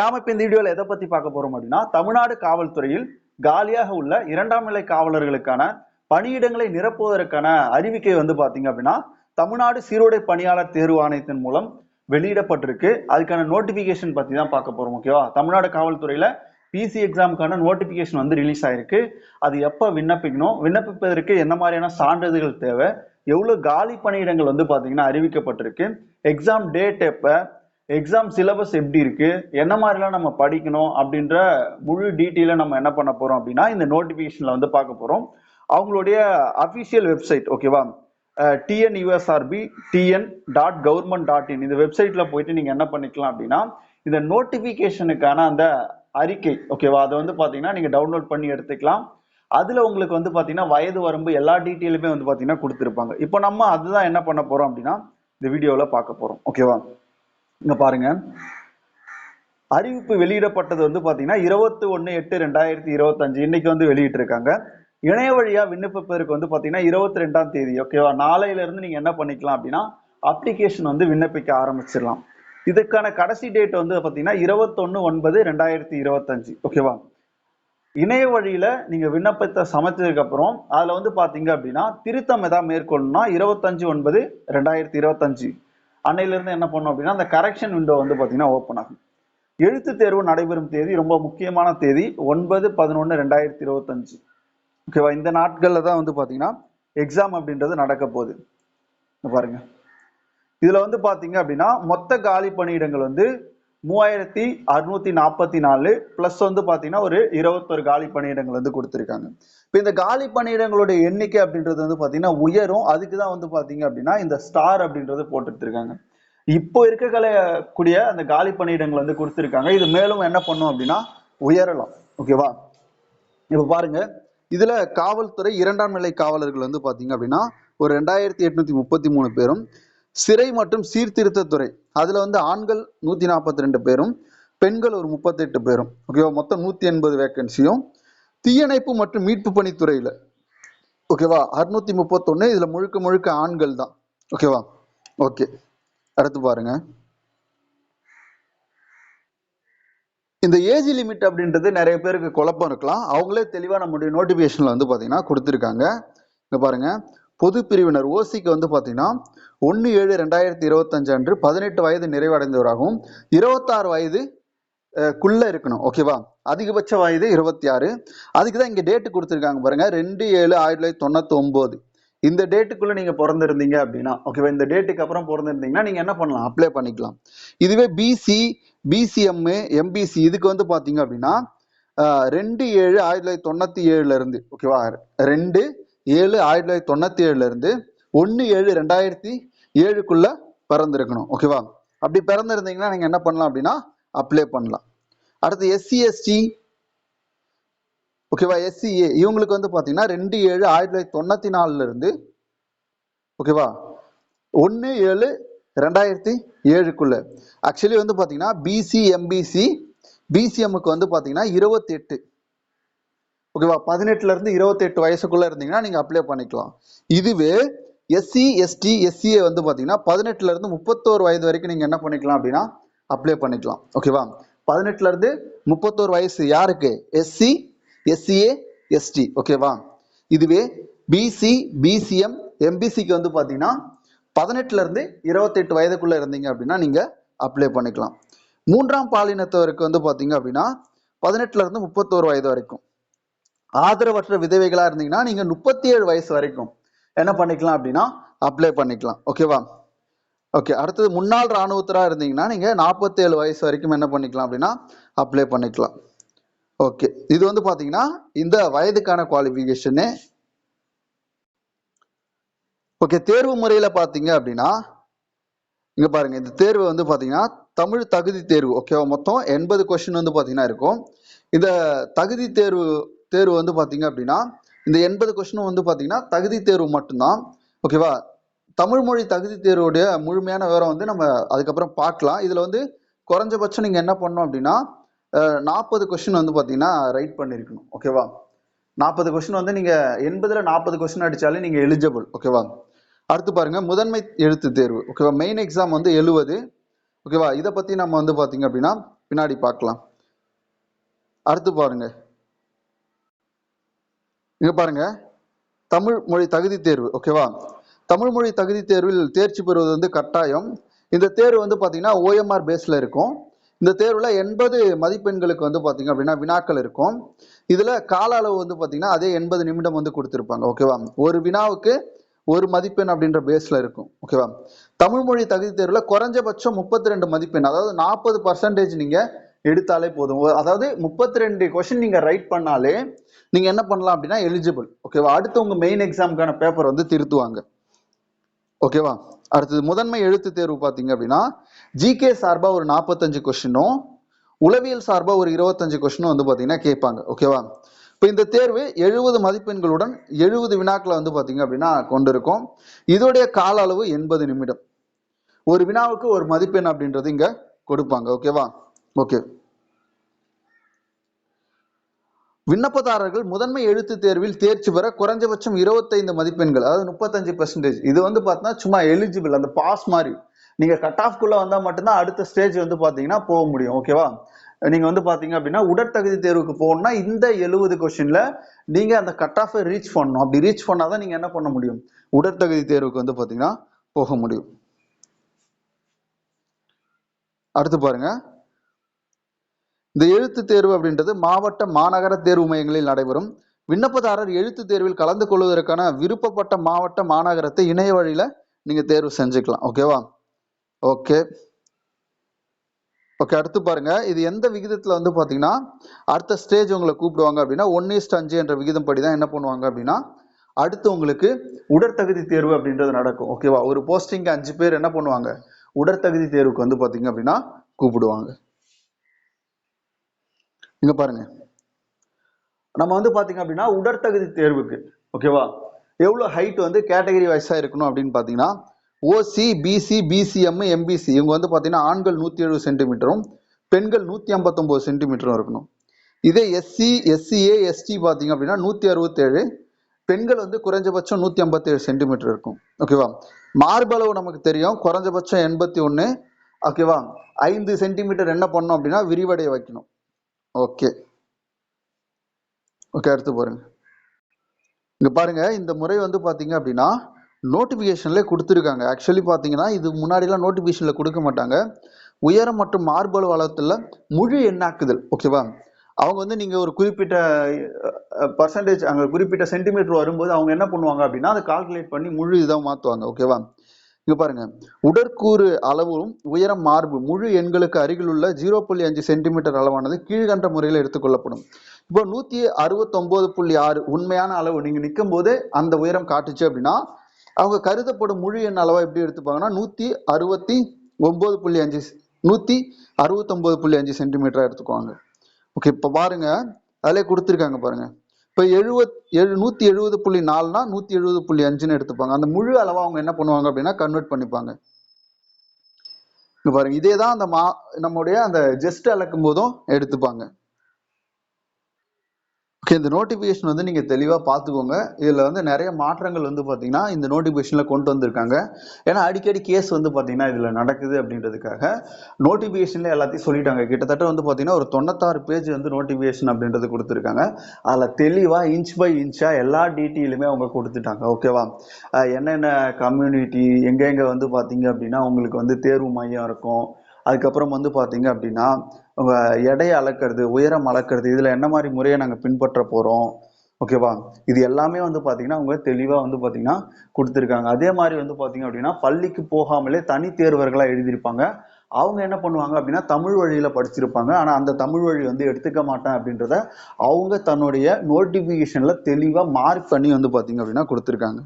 நாம இப்ப இந்த வீடியோல எதை பத்தி பார்க்க போறோம் அப்படின்னா தமிழ்நாடு காவல்துறையில் காலியாக உள்ள இரண்டாம் நிலை காவலர்களுக்கான பணியிடங்களை நிரப்புவதற்கான அறிவிக்கை வந்து பாத்தீங்க அப்படின்னா தமிழ்நாடு சீருடை பணியாளர் தேர்வு ஆணையத்தின் மூலம் வெளியிடப்பட்டிருக்கு. அதுக்கான நோட்டிபிகேஷன் பத்தி தான் பார்க்க போறோம் ஓகேவா தமிழ்நாடு காவல்துறையில பிசி எக்ஸாமுக்கான நோட்டிபிகேஷன் வந்து ரிலீஸ் ஆயிருக்கு. அது எப்ப விண்ணப்பிக்கணும்? விண்ணப்பிப்பதற்கு என்ன மாதிரியான சான்றிதழ்கள் தேவை? எவ்வளவு காலி பணியிடங்கள் வந்து பாத்தீங்கன்னா அறிவிக்கப்பட்டிருக்கு? எக்ஸாம் டேட் எப்போ? எக்ஸாம் சிலபஸ் எப்படி இருக்கு? என்ன மாதிரிலாம் நம்ம படிக்கணும்? அப்படின்ற முழு டீட்டெயிலை நம்ம என்ன பண்ண போறோம் அப்படின்னா இந்த நோட்டிபிகேஷன்ல வந்து பார்க்க போறோம். அவங்களுடைய அபிஷியல் வெப்சைட் ஓகேவா TN USRB TN dot government dot in இந்த வெப்சைட்ல போயிட்டு நீங்க என்ன பண்ணிக்கலாம் அப்படின்னா இந்த நோட்டிபிகேஷனுக்கான அந்த அறிக்கை ஓகேவா அதை வந்து பாத்தீங்கன்னா நீங்க டவுன்லோட் பண்ணி எடுத்துக்கலாம். அதுல உங்களுக்கு வந்து பாத்தீங்கன்னா வயது வரம்பு எல்லா டீட்டெயிலுமே வந்து பாத்தீங்கன்னா கொடுத்துருப்பாங்க. இப்போ நம்ம அதுதான் என்ன பண்ண போறோம் அப்படின்னா இந்த வீடியோவில் பார்க்க போறோம் ஓகேவா இங்க பாருங்க. அறிவிப்பு வெளியிடப்பட்டது வந்து பாத்தீங்கன்னா இருபத்தி ஒன்னு எட்டு ரெண்டாயிரத்தி இருபத்தஞ்சு இன்னைக்கு வந்து வெளியிட்டிருக்காங்க. இணைய வழியா விண்ணப்பிப்பதற்கு வந்து பாத்தீங்கன்னா இருபத்தி ரெண்டாம் தேதி ஓகேவா நாளையில இருந்து நீங்க என்ன பண்ணிக்கலாம் அப்படின்னா அப்ளிகேஷன் வந்து விண்ணப்பிக்க ஆரம்பிச்சிடலாம். இதுக்கான கடைசி டேட் வந்து பாத்தீங்கன்னா இருபத்தொன்னு ஒன்பது ரெண்டாயிரத்தி இருபத்தஞ்சு ஓகேவா இணைய வழியில நீங்க விண்ணப்பத்தை சமைச்சதுக்கு அப்புறம் அதுல வந்து பாத்தீங்க அப்படின்னா திருத்தம் ஏதாவது மேற்கொள்ளணும்னா இருபத்தஞ்சு ஒன்பது ரெண்டாயிரத்தி இருபத்தஞ்சு. அன்னையிலிருந்து என்ன பண்ணும் அப்படின்னா அந்த கரெக்ஷன் விண்டோ வந்து பார்த்தீங்கன்னா ஓப்பன் ஆகும். எழுத்து தேர்வு நடைபெறும் தேதி ரொம்ப முக்கியமான தேதி ஒன்பது பதினொன்று ரெண்டாயிரத்தி இருபத்தஞ்சு. ஓகேவா இந்த நாட்களில் தான் வந்து பார்த்தீங்கன்னா எக்ஸாம் அப்படின்றது நடக்க போகுது. பாருங்க. இதில் வந்து பார்த்தீங்க அப்படின்னா மொத்த காலி பணியிடங்கள் வந்து மூவாயிரத்தி அறுநூத்தி நாற்பத்தி நாலு பிளஸ் வந்து பாத்தீங்கன்னா ஒரு இருபத்தொரு காலி பணியிடங்கள் வந்து கொடுத்துருக்காங்க. இப்போ இந்த காலி பணியிடங்களுடைய எண்ணிக்கை அப்படின்றது வந்து பாத்தீங்கன்னா உயரும். அதுக்கு தான் வந்து பாத்தீங்க அப்படின்னா இந்த ஸ்டார் அப்படின்றது போட்டுட்டு இருக்காங்க இப்போ இருக்கக்கூடிய அந்த காலி பணியிடங்கள் வந்து கொடுத்துருக்காங்க. இது மேலும் என்ன பண்ணும் அப்படின்னா உயரலாம். ஓகேவா இப்போ பாருங்க. இதுல காவல்துறை இரண்டாம் நிலை காவலர்கள் வந்து பாத்தீங்க அப்படின்னா ஒரு ரெண்டாயிரத்தி எட்நூத்தி முப்பத்தி மூணு பேரும் சிறை மற்றும் சீர்திருத்தத்துறை அதில் வந்து ஆண்கள் நூற்றி நாற்பத்தி ரெண்டு பேரும் பெண்கள் ஒரு முப்பத்தெட்டு பேரும். ஓகேவா மொத்தம் நூற்றி எண்பது வேக்கன்சியும் தீயணைப்பு மற்றும் மீட்பு பணித்துறையில் ஓகேவா அறுநூத்தி முப்பத்தொன்னு இதில் முழுக்க முழுக்க ஆண்கள் தான். ஓகேவா ஓகே அடுத்து பாருங்க. இந்த ஏஜ் லிமிட் அப்படின்றது நிறைய பேருக்கு குழப்பம் இருக்கலாம். அவங்களே தெளிவாக நம்முடைய நோட்டிஃபிகேஷனில் வந்து பார்த்தீங்கன்னா கொடுத்துருக்காங்க. இங்கே பாருங்கள் பொது பிரிவினர் ஓசிக்கு வந்து பார்த்தீங்கன்னா ஒன்று ஏழு ரெண்டாயிரத்தி இருபத்தஞ்சு அன்று பதினெட்டு வயது நிறைவடைந்தவராகவும் இருபத்தாறு வயது குள்ள இருக்கணும் ஓகேவா அதிகபட்ச வயது இருபத்தி ஆறு. அதுக்கு தான் இங்க டேட்டு கொடுத்துருக்காங்க பாருங்க ரெண்டு ஏழு ஆயிரத்தி தொள்ளாயிரத்தி தொண்ணூத்தி ஒன்பது இந்த டேட்டுக்குள்ள நீங்க பிறந்திருந்தீங்க அப்படின்னா ஓகேவா இந்த டேட்டுக்கு அப்புறம் பிறந்திருந்தீங்கன்னா நீங்க என்ன பண்ணலாம்? அப்ளை பண்ணிக்கலாம். இதுவே பிசி பிசிஎம் எம்பிசி இதுக்கு வந்து பாத்தீங்க அப்படின்னா ரெண்டு ஏழு ஆயிரத்தி தொள்ளாயிரத்தி தொண்ணூத்தி ஏழுல இருந்து ஓகேவா ரெண்டு ஏழு ஆயிரத்தி தொள்ளாயிரத்தி தொண்ணூத்தி ஏழுல இருந்து ஒன்னு ஏழு ரெண்டாயிரத்தி ஏழுக்குள்ள பிறந்திருக்கணும். ஓகேவா அப்படி பிறந்திருந்தீங்கன்னா நீங்க என்ன பண்ணலாம் அப்படின்னா அப்ளை பண்ணலாம். அடுத்து எஸ்சி எஸ்டி ஓகேவா எஸ்சிஏ இவங்களுக்கு வந்து பாத்தீங்கன்னா ரெண்டு ஏழு ஆயிரத்தி தொள்ளாயிரத்தி தொண்ணூத்தி நாலுல இருந்து ஓகேவா ஒன்று ஏழு ரெண்டாயிரத்தி ஏழுக்குள்ள. ஆக்சுவலி வந்து பாத்தீங்கன்னா பிசி எம்பிசி பிசிஎம்முக்கு வந்து பாத்தீங்கன்னா இருபத்தெட்டு. ஓகேவா? பதினெட்டுல இருந்து இருபத்தெட்டு வயசுக்குள்ள இருந்தீங்கன்னா நீங்க அப்ளை பண்ணிக்கலாம். இதுவே எஸ்சி எஸ்டி எஸ்சிஏ வந்து பாத்தீங்கன்னா பதினெட்டுல இருந்து முப்பத்தோரு வயது வரைக்கும் நீங்க என்ன பண்ணிக்கலாம் அப்படின்னா அப்ளை பண்ணிக்கலாம். ஓகேவா? பதினெட்டுல இருந்து முப்பத்தோரு வயசு யாருக்கு? எஸ்சி எஸ்சிஏ எஸ்டி ஓகேவா? இதுவே பிசி பிசிஎம் எம்பிசிக்கு வந்து பாத்தீங்கன்னா பதினெட்டுல இருந்து இருபத்தெட்டு வயதுக்குள்ள இருந்தீங்க அப்படின்னா நீங்க அப்ளை பண்ணிக்கலாம். மூன்றாம் பாலினத்தவருக்கு வந்து பாத்தீங்க அப்படின்னா பதினெட்டுல இருந்து முப்பத்தோரு வயது வரைக்கும். ஆதரவற்ற விதவைகளா இருந்தீங்கன்னா நீங்க முப்பத்தி ஏழு வயசு வரைக்கும் என்ன பண்ணிக்கலாம் அப்படின்னா அப்ளை பண்ணிக்கலாம். ஓகேவா ஓகே அடுத்தது முன்னாள் இராணுவத்தராக இருந்தீங்கன்னா நீங்க நாற்பத்தேழு வயசு வரைக்கும் என்ன பண்ணிக்கலாம் அப்படின்னா அப்ளை பண்ணிக்கலாம். ஓகே இது வந்து பாத்தீங்கன்னா இந்த வயதுக்கான குவாலிஃபிகேஷனு ஓகே தேர்வு முறையில பாத்தீங்க அப்படின்னா இங்க பாருங்க இந்த தேர்வு வந்து பாத்தீங்கன்னா தமிழ் தகுதி தேர்வு. ஓகேவா மொத்தம் எண்பது கொஸ்டின் வந்து பாத்தீங்கன்னா இருக்கும். இந்த தகுதி தேர்வு தேர்வு வந்து பார்த்தீங்க அப்படின்னா இந்த எண்பது கொஸ்டினும் வந்து பார்த்தீங்கன்னா தகுதி தேர்வு மட்டும்தான். ஓகேவா தமிழ் மொழி தகுதி தேர்வுடைய முழுமையான விவரம் வந்து நம்ம அதுக்கப்புறம் பார்க்கலாம். இதில் வந்து குறைஞ்சபட்சம் நீங்கள் என்ன பண்ணணும் அப்படின்னா நாற்பது கொஸ்டின் வந்து பார்த்தீங்கன்னா ரைட் பண்ணியிருக்கணும் ஓகேவா நாற்பது கொஸ்டின் வந்து நீங்கள் எண்பதில் நாற்பது கொஸ்டின் அடித்தாலே நீங்கள் எலிஜிபிள் ஓகேவா அடுத்து பாருங்க முதன்மை எழுத்து தேர்வு. ஓகேவா மெயின் எக்ஸாம் வந்து எழுபது ஓகேவா இதை பற்றி நம்ம வந்து பார்த்தீங்க அப்படின்னா பின்னாடி பார்க்கலாம். அடுத்து பாருங்கள் இங்க பாருங்க. தமிழ் மொழி தகுதி தேர்வு ஓகேவா தமிழ் மொழி தகுதி தேர்வில் தேர்ச்சி பெறுவது வந்து கட்டாயம். இந்த தேர்வு வந்து பாத்தீங்கன்னா ஓஎம்ஆர் பேஸ்ல இருக்கும். இந்த தேர்வுல எண்பது மதிப்பெண்களுக்கு வந்து பாத்தீங்க அப்படின்னா வினாக்கள் இருக்கும். இதுல கால அளவு வந்து பாத்தீங்கன்னா அதே எண்பது நிமிடம் வந்து கொடுத்திருப்பாங்க ஓகேவா ஒரு வினாவுக்கு ஒரு மதிப்பெண் அப்படின்ற பேஸ்ல இருக்கும் ஓகேவா தமிழ் மொழி தகுதி தேர்வுல குறைஞ்சபட்சம் முப்பத்தி ரெண்டு மதிப்பெண் அதாவது நாற்பது பர்சன்டேஜ் நீங்க எடுத்தாலே போதும். அதாவது முப்பத்தி ரெண்டு கொஸ்டின் நீங்க ரைட் பண்ணாலே நீங்க என்ன பண்ணலாம் அப்படின்னா எலிஜிபிள் ஓகேவா அடுத்து உங்க மெயின் எக்ஸாமுக்கான பேப்பர் வந்து திருத்துவாங்க. ஓகேவா அடுத்தது முதன்மை எழுத்து தேர்வு பார்த்தீங்க அப்படின்னா ஜிகே சார்பா ஒரு நாற்பத்தஞ்சு கொஷினும் உளவியல் சார்பா ஒரு இருபத்தஞ்சு கொஷினும் வந்து பார்த்தீங்கன்னா கேட்பாங்க. ஓகேவா இப்போ இந்த தேர்வு எழுபது மதிப்பெண்களுடன் எழுபது வினாக்களை வந்து பார்த்தீங்க அப்படின்னா கொண்டிருக்கும். இதோடைய கால அளவு எண்பது நிமிடம். ஒரு வினாவுக்கு ஒரு மதிப்பெண் அப்படின்றது இங்க கொடுப்பாங்க. ஓகேவா ஓகே. விண்ணப்பதாரர்கள் முதன்மை எழுத்து தேர்வில் தேர்ச்சி பெற குறைஞ்சபட்சம் இருபத்தைந்து மதிப்பெண்கள் அதாவது முப்பத்தஞ்சு பெர்சன்டேஜ் இது வந்து பார்த்தீங்கன்னா சும்மா எலிஜிபிள் அந்த பாஸ் மாதிரி. நீங்க கட் ஆஃப்குள்ள வந்தா மட்டும்தான் அடுத்த ஸ்டேஜ் வந்து பாத்தீங்கன்னா போக முடியும் ஓகேவா நீங்க வந்து பாத்தீங்க அப்படின்னா உடற்தகுதி தேர்வுக்கு போகணும்னா இந்த எழுபது கொஸ்டின்ல நீங்க அந்த கட் ஆஃபை ரீச் பண்ணணும். அப்படி ரீச் பண்ணாதான் நீங்க என்ன பண்ண முடியும்? உடற்தகுதி தேர்வுக்கு வந்து பாத்தீங்கன்னா போக முடியும். அடுத்து பாருங்க. இந்த எழுத்து தேர்வு அப்படின்றது மாவட்ட மாநகர தேர்வு மையங்களில் நடைபெறும். விண்ணப்பதாரர் எழுத்து தேர்வில் கலந்து கொள்வதற்கான விருப்பப்பட்ட மாவட்ட மாநகரத்தை இணைய வழியில நீங்க தேர்வு செஞ்சுக்கலாம். ஓகேவா ஓகே ஓகே அடுத்து பாருங்க. இது எந்த விகிதத்துல வந்து பாத்தீங்கன்னா அடுத்த ஸ்டேஜ் உங்களை கூப்பிடுவாங்க அப்படின்னா ஒன் இஸ்ட் அஞ்சு என்ற விகிதம் படி தான் என்ன பண்ணுவாங்க அப்படின்னா அடுத்து உங்களுக்கு உடற்தகுதி தேர்வு அப்படின்றது நடக்கும். ஓகேவா ஒரு போஸ்டிங்க்கு அஞ்சு பேர் என்ன பண்ணுவாங்க? உடற்தகுதி தேர்வுக்கு வந்து பாத்தீங்க அப்படின்னா கூப்பிடுவாங்க. இங்க பாருங்க. நம்ம வந்து பாத்தீங்க அப்படின்னா உடற்தகுதி தேர்வுக்கு ஓகேவா எவ்வளவு ஹைட் வந்து கேட்டகரி வைஸா இருக்கணும் அப்படின்னு பாத்தீங்கன்னா ஓசி பிசி பிசிஎம் எம்பிசி இவங்க வந்து பாத்தீங்கன்னா ஆண்கள் நூத்தி எழுபது சென்டிமீட்டரும் பெண்கள் நூத்தி ஐம்பத்தொன்பது சென்டிமீட்டரும் இருக்கணும். இதே எஸ்சி எஸ்சிஏ எஸ்டி பாத்தீங்க அப்படின்னா நூத்தி அறுபத்தேழு பெண்கள் வந்து குறைஞ்சபட்சம் நூத்தி ஐம்பத்தேழு சென்டிமீட்டர் இருக்கும். ஓகேவா மார்பளவு நமக்கு தெரியும். குறைஞ்சபட்சம் எண்பத்தி ஒன்று ஓகேவா ஐந்து சென்டிமீட்டர் என்ன பண்ணணும் அப்படின்னா விரிவடைய வைக்கணும். ஓகே ஓகே அடுத்து பாருங்க இங்க பாருங்க இந்த முறை வந்து பாத்தீங்க அப்படின்னா நோட்டிபிகேஷன்ல கொடுத்துருக்காங்க. ஆக்சுவலி பாத்தீங்கன்னா இது முன்னாடிலாம் நோட்டிபிகேஷன்ல கொடுக்க மாட்டாங்க. உயரம் மற்றும் மார்பல் அளத்துல முழு எண்ணாக்குதல் ஓகேவா அவங்க வந்து நீங்க ஒரு குறிப்பிட்ட பர்சன்டேஜ் அங்க குறிப்பிட்ட சென்டிமீட்டர் வரும்போது அவங்க என்ன பண்ணுவாங்க அப்படின்னா அதை கால்குலேட் பண்ணி முழு இதாக மாத்துவாங்க ஓகேவா இங்க பாருங்க. உடற்கூறு அளவும் உயரம் மார்பு முழு எண்களுக்கு அருகில் உள்ள ஜீரோ புள்ளி அஞ்சு சென்டிமீட்டர் அளவானது கீழ்கண்ட முறையில் எடுத்துக்கொள்ளப்படும் இப்போ நூத்தி அறுபத்தொன்பது புள்ளி ஆறு உண்மையான அளவு நீங்க நிற்கும் போது அந்த உயரம் காட்டுச்சு அப்படின்னா அவங்க கருதப்படும் முழு எண் அளவை எப்படி எடுத்துப்பாங்கன்னா நூத்தி அறுபத்தி ஒன்பது புள்ளி அஞ்சு நூத்தி அறுபத்தொன்பது புள்ளி அஞ்சு சென்டிமீட்டரா எடுத்துக்குவாங்க. ஓகே இப்போ பாருங்க. அதிலே கொடுத்துருக்காங்க பாருங்க. இப்போ எழுபத் எழு நூற்றி எழுபது புள்ளி நாலுனா நூற்றி எழுபது புள்ளி அஞ்சுன்னு எடுத்துப்பாங்க. அந்த முழு அளவாக அவங்க என்ன பண்ணுவாங்க அப்படின்னா கன்வெர்ட் பண்ணிப்பாங்க. இங்க பாருங்க இதே தான் அந்த மா நம்முடைய அந்த ஜெஸ்ட் அளக்கும் போதும் எடுத்துப்பாங்க. ஓகே இந்த நோட்டிஃபிகேஷன் வந்து நீங்கள் தெளிவாக பார்த்துக்கோங்க. இதில் வந்து நிறைய மாற்றங்கள் வந்து பார்த்தீங்கன்னா இந்த நோட்டிஃபிகேஷனில் கொண்டு வந்திருக்காங்க. ஏன்னா அடிக்கடி கேஸ் வந்து பார்த்தீங்கன்னா இதில் நடக்குது அப்படின்றதுக்காக நோட்டிஃபிகேஷனில் எல்லாத்தையும் சொல்லிட்டாங்க. கிட்டத்தட்ட வந்து பார்த்தீங்கன்னா ஒரு தொண்ணூத்தாறு பேஜ் வந்து நோட்டிஃபிகேஷன் அப்படின்றது கொடுத்துருக்காங்க. அதில் தெளிவாக இன்ச் பை இன்ச்சாக எல்லா டீட்டெயிலுமே அவங்க கொடுத்துட்டாங்க. ஓகேவா என்னென்ன கம்யூனிட்டி எங்கெங்கே வந்து பார்த்தீங்க அப்படின்னா உங்களுக்கு வந்து தேர்வு மையம் இருக்கும். அதுக்கப்புறம் வந்து பார்த்தீங்க அப்படின்னா எடையை அளக்கிறது உயரம் அளக்கிறது இதில் என்ன மாதிரி முறையை நாங்கள் பின்பற்ற போகிறோம் ஓகேவா இது எல்லாமே வந்து பார்த்தீங்கன்னா அவங்க தெளிவாக வந்து பார்த்தீங்கன்னா கொடுத்துருக்காங்க. அதே மாதிரி வந்து பார்த்தீங்க அப்படின்னா பள்ளிக்கு போகாமலே தனி தேர்வர்களாக எழுதியிருப்பாங்க. அவங்க என்ன பண்ணுவாங்க அப்படின்னா தமிழ் வழியில் படிச்சிருப்பாங்க. ஆனால் அந்த தமிழ் வழி வந்து எடுத்துக்க மாட்டேன் அப்படின்றத அவங்க தன்னுடைய நோட்டிஃபிகேஷனில் தெளிவாக மார்க் பண்ணி வந்து பார்த்தீங்க அப்படின்னா கொடுத்துருக்காங்க.